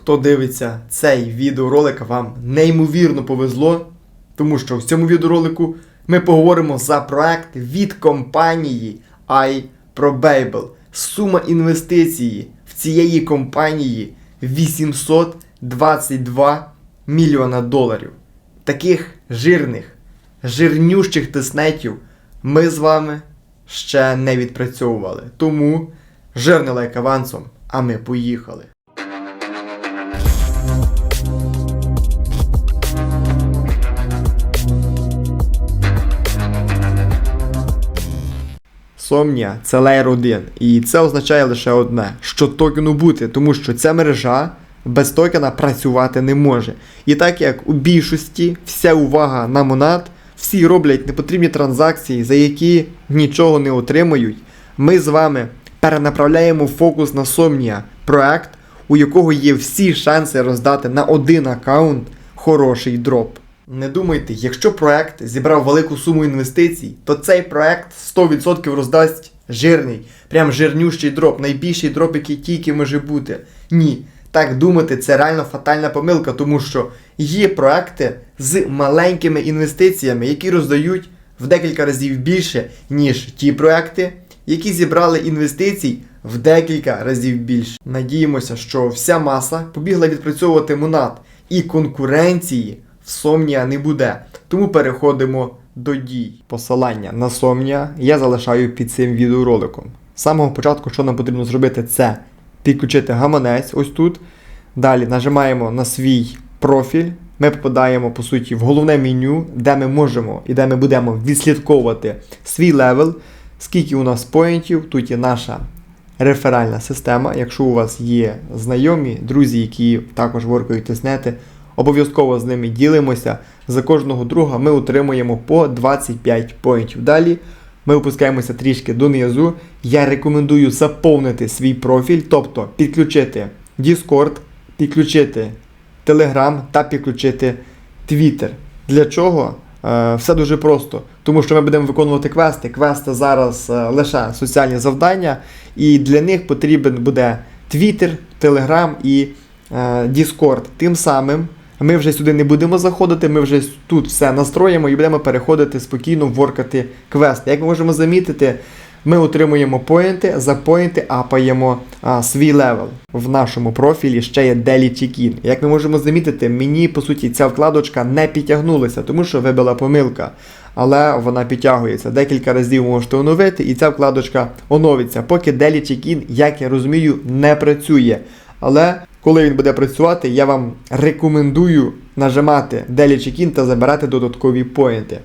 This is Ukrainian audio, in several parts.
хто дивиться цей відеоролик, вам неймовірно повезло, тому що в цьому відеоролику ми поговоримо за проект від компанії iProbable. Сума інвестиції в цієї компанії 822 мільйона доларів. Таких жирних, жирнющих тиснетів ми з вами ще не відпрацьовували. Тому жирний лайк авансом, а ми поїхали. Сомнія це леєр 1. І це означає лише одне: що токену бути, тому що ця мережа без токена працювати не може. І так як у більшості вся увага на монад, всі роблять непотрібні транзакції, за які нічого не отримують, ми з вами перенаправляємо фокус на Сомнія, проект, у якого є всі шанси роздати на один аккаунт хороший дроп. Не думайте, якщо проект зібрав велику суму інвестицій, то цей проект 100% роздасть жирний, прям жирнющий дроп, найбільший дроп, який тільки може бути. Ні. Так думати, це реально фатальна помилка, тому що є проекти з маленькими інвестиціями, які роздають в декілька разів більше, ніж ті проекти, які зібрали інвестицій в декілька разів більше. Надіємося, що вся маса побігла відпрацьовувати монад і конкуренції Сомнія не буде. Тому переходимо до дій. Посилання на Сомнія я залишаю під цим відеороликом. З самого початку, що нам потрібно зробити, це підключити гаманець ось тут. Далі нажимаємо на свій профіль. Ми попадаємо, по суті, в головне меню, де ми можемо і де ми будемо відслідковувати свій левел, скільки у нас поінтів. Тут є наша реферальна система. Якщо у вас є знайомі, друзі, які також воркають тиснети, обов'язково з ними ділимося. За кожного друга ми отримуємо по 25 поінтів. Далі ми опускаємося трішки донизу. Я рекомендую заповнити свій профіль, тобто підключити Discord, підключити Telegram та підключити Twitter. Для чого? Е, все дуже просто, тому що ми будемо виконувати квести. Квести зараз е, лише соціальні завдання, і для них потрібен буде Twitter, Telegram і е, Discord. Тим самим ми вже сюди не будемо заходити, ми вже тут все настроїмо і будемо переходити спокійно воркати квести. Як ми можемо замітити, ми отримуємо поінти, за поінти апаємо а, свій левел. В нашому профілі ще є Daily Check-in. Як ми можемо замітити, мені по суті ця вкладочка не підтягнулася, тому що вибила помилка. Але вона підтягується. Декілька разів можете оновити, і ця вкладочка оновиться. Поки Daily Check-in, як я розумію, не працює. Але коли він буде працювати, я вам рекомендую нажимати Daily Check-in та забирати додаткові поінти.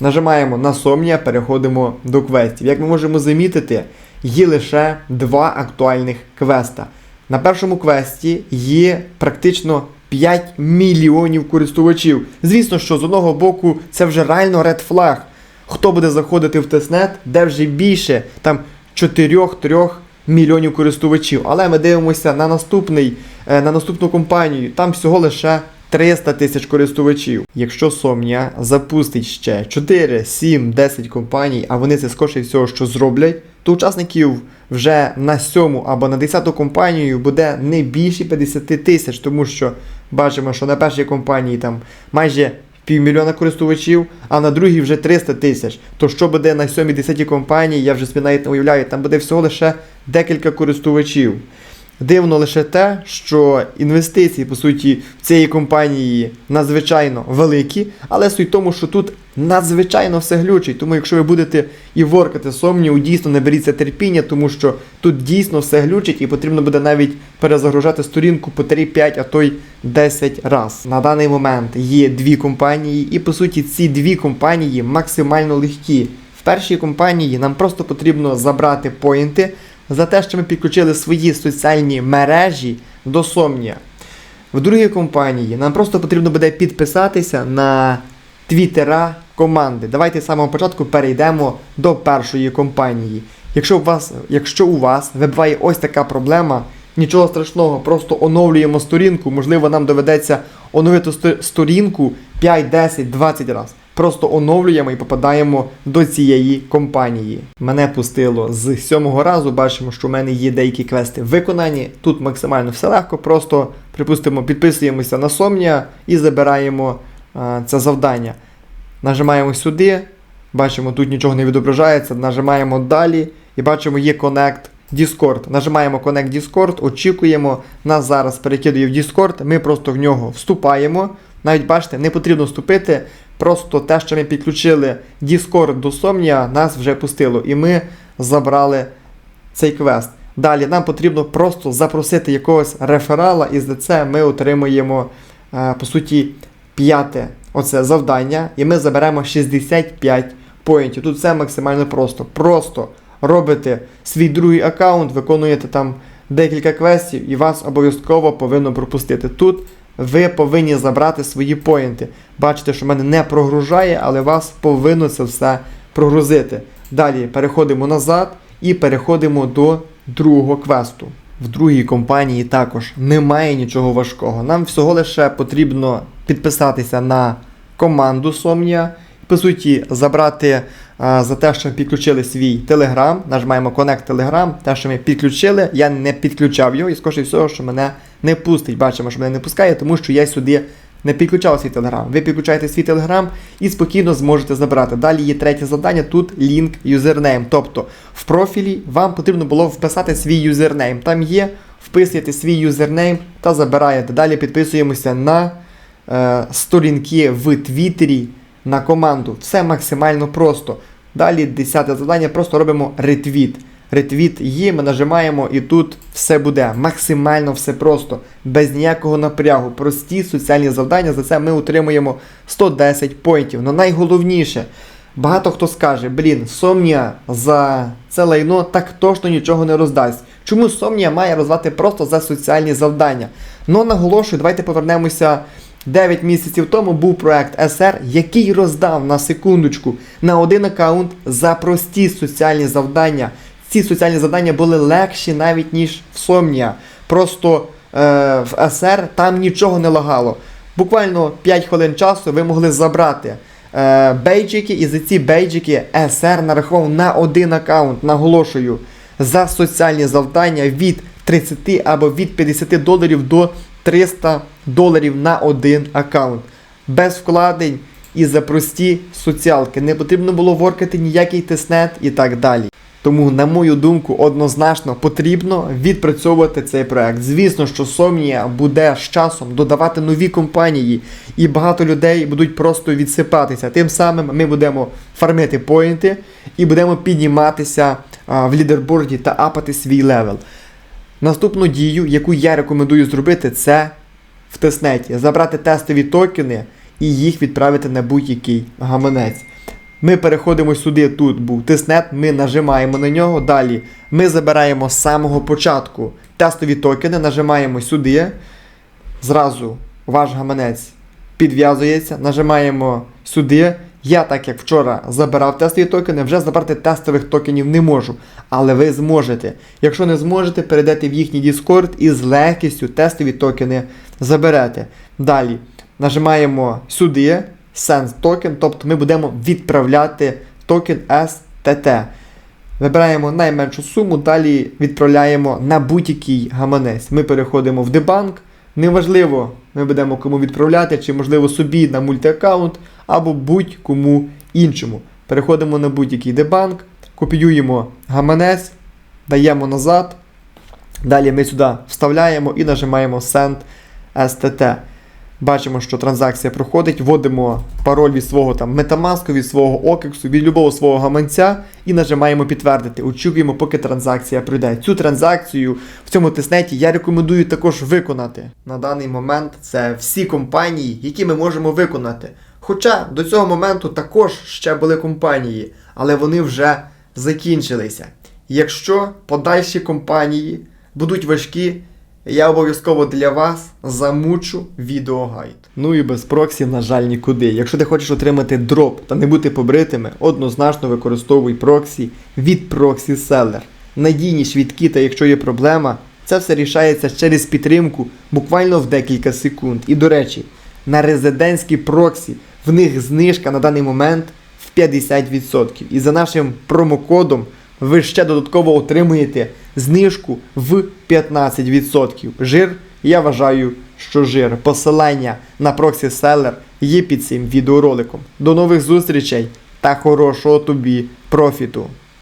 Нажимаємо на Сомнія, переходимо до квестів. Як ми можемо замітити, є лише два актуальних квеста. На першому квесті є практично 5 мільйонів користувачів. Звісно, що з одного боку це вже реально ред флаг. Хто буде заходити в тестнет, де вже більше там 4-3 мільйонів користувачів. Але ми дивимося на наступний, на наступну компанію. Там всього лише 300 тисяч користувачів. Якщо Сомня запустить ще 4, 7, 10 компаній, а вони це скоріше всього, що зроблять, то учасників вже на 7 або на 10 компанію буде не більше 50 тисяч, тому що бачимо, що на першій компанії там майже півмільйона користувачів, а на другій вже 300 тисяч. То що буде на 7-10 компанії, я вже собі навіть не уявляю, там буде всього лише декілька користувачів. Дивно лише те, що інвестиції, по суті, в цієї компанії надзвичайно великі, але суть в тому, що тут надзвичайно все глючить. Тому якщо ви будете і воркати сомнів, дійсно не беріться терпіння, тому що тут дійсно все глючить і потрібно буде навіть перезагружати сторінку по 3-5, а то й 10 раз. На даний момент є дві компанії, і по суті ці дві компанії максимально легкі. В першій компанії нам просто потрібно забрати поінти за те, що ми підключили свої соціальні мережі до Сомнія. В другій компанії нам просто потрібно буде підписатися на твіттера команди. Давайте з самого початку перейдемо до першої компанії. Якщо у вас, якщо у вас вибиває ось така проблема, нічого страшного, просто оновлюємо сторінку. Можливо, нам доведеться оновити сторінку 5, 10, 20 разів. Просто оновлюємо і попадаємо до цієї компанії. Мене пустило з сьомого разу. Бачимо, що в мене є деякі квести виконані. Тут максимально все легко, просто припустимо, підписуємося на Сомнія і забираємо е, це завдання. Нажимаємо сюди, бачимо, тут нічого не відображається, нажимаємо далі і бачимо, є Connect Discord. Нажимаємо Connect Discord, очікуємо, нас зараз перекидує в Discord, ми просто в нього вступаємо. Навіть бачите, не потрібно вступити, просто те, що ми підключили Discord до Somnia, нас вже пустило, і ми забрали цей квест. Далі нам потрібно просто запросити якогось реферала, і за це ми отримуємо, е, по суті, п'яте оце завдання, і ми заберемо 65 поінтів. Тут все максимально просто. Просто робите свій другий аккаунт, виконуєте там декілька квестів, і вас обов'язково повинно пропустити. Тут ви повинні забрати свої поінти. Бачите, що в мене не прогружає, але вас повинно це все прогрузити. Далі переходимо назад і переходимо до другого квесту. В другій компанії також немає нічого важкого. Нам всього лише потрібно підписатися на команду Somnia, по суті, забрати а, за те, що ми підключили свій Telegram. Нажимаємо Connect Telegram. Те, що ми підключили, я не підключав його і скоріше всього, що мене не пустить. Бачимо, що мене не пускає, тому що я сюди не підключав свій Telegram. Ви підключаєте свій Telegram і спокійно зможете забрати. Далі є третє завдання, тут link username. Тобто в профілі вам потрібно було вписати свій юзернейм. Там є, вписуєте свій юзернейм та забираєте. Далі підписуємося на е, сторінки в Твіттері на команду. Все максимально просто. Далі десяте завдання, просто робимо ретвіт. Ретвіт є, ми нажимаємо і тут все буде. Максимально все просто, без ніякого напрягу. Прості соціальні завдання. За це ми отримуємо 110 поінтів. Но найголовніше, багато хто скаже, блін, Сомнія за це лайно так точно нічого не роздасть. Чому Сомнія має роздати просто за соціальні завдання? Ну наголошую, давайте повернемося 9 місяців тому був проект SR, який роздав на секундочку на один аккаунт за прості соціальні завдання. Ці соціальні завдання були легші навіть ніж в Сомнія. Просто е, в SR там нічого не лагало. Буквально 5 хвилин часу ви могли забрати е, бейджики, і за ці бейджики SR нарахував на один аккаунт, наголошую, за соціальні завдання від 30 або від 50 доларів до 300 доларів на один аккаунт. Без вкладень і за прості соціалки. Не потрібно було воркати ніякий тиснет і так далі. Тому, на мою думку, однозначно потрібно відпрацьовувати цей проект. Звісно, що Somnia буде з часом додавати нові компанії, і багато людей будуть просто відсипатися. Тим самим ми будемо фармити поінти і будемо підніматися в лідерборді та апати свій левел. Наступну дію, яку я рекомендую зробити, це в тестнеті. Забрати тестові токени і їх відправити на будь-який гаманець. Ми переходимо сюди, тут був тестнет, ми нажимаємо на нього. Далі ми забираємо з самого початку тестові токени, нажимаємо сюди. Зразу ваш гаманець підв'язується, нажимаємо сюди. Я, так як вчора забирав тестові токени, вже забрати тестових токенів не можу. Але ви зможете. Якщо не зможете, перейдете в їхній Discord і з легкістю тестові токени заберете. Далі нажимаємо сюди Sense токен, тобто ми будемо відправляти токен STT. Вибираємо найменшу суму, далі відправляємо на будь-який гаманець. Ми переходимо в дебанк. Неважливо, ми будемо кому відправляти, чи можливо собі на мультиаккаунт, або будь-кому іншому. Переходимо на будь-який дебанк, копіюємо гаманець, даємо назад. Далі ми сюди вставляємо і нажимаємо Send STT. Бачимо, що транзакція проходить, вводимо пароль від свого там Metamask, від свого OKEX, від любого свого гаманця і нажимаємо підтвердити. Очікуємо, поки транзакція пройде. Цю транзакцію в цьому тиснеті я рекомендую також виконати. На даний момент це всі компанії, які ми можемо виконати. Хоча до цього моменту також ще були компанії, але вони вже закінчилися. Якщо подальші компанії будуть важкі, я обов'язково для вас замучу відеогайд. Ну і без проксі, на жаль, нікуди. Якщо ти хочеш отримати дроп та не бути побритими, однозначно використовуй проксі від Proxy Seller. Надійні, швидкі, та якщо є проблема, це все рішається через підтримку буквально в декілька секунд. І до речі, на резидентські проксі в них знижка на даний момент в 50%. І за нашим промокодом ви ще додатково отримуєте знижку в 15%. Жир Я вважаю, що жир. Посилання на проксі селер є під цим відеороликом. До нових зустрічей та хорошого тобі профіту!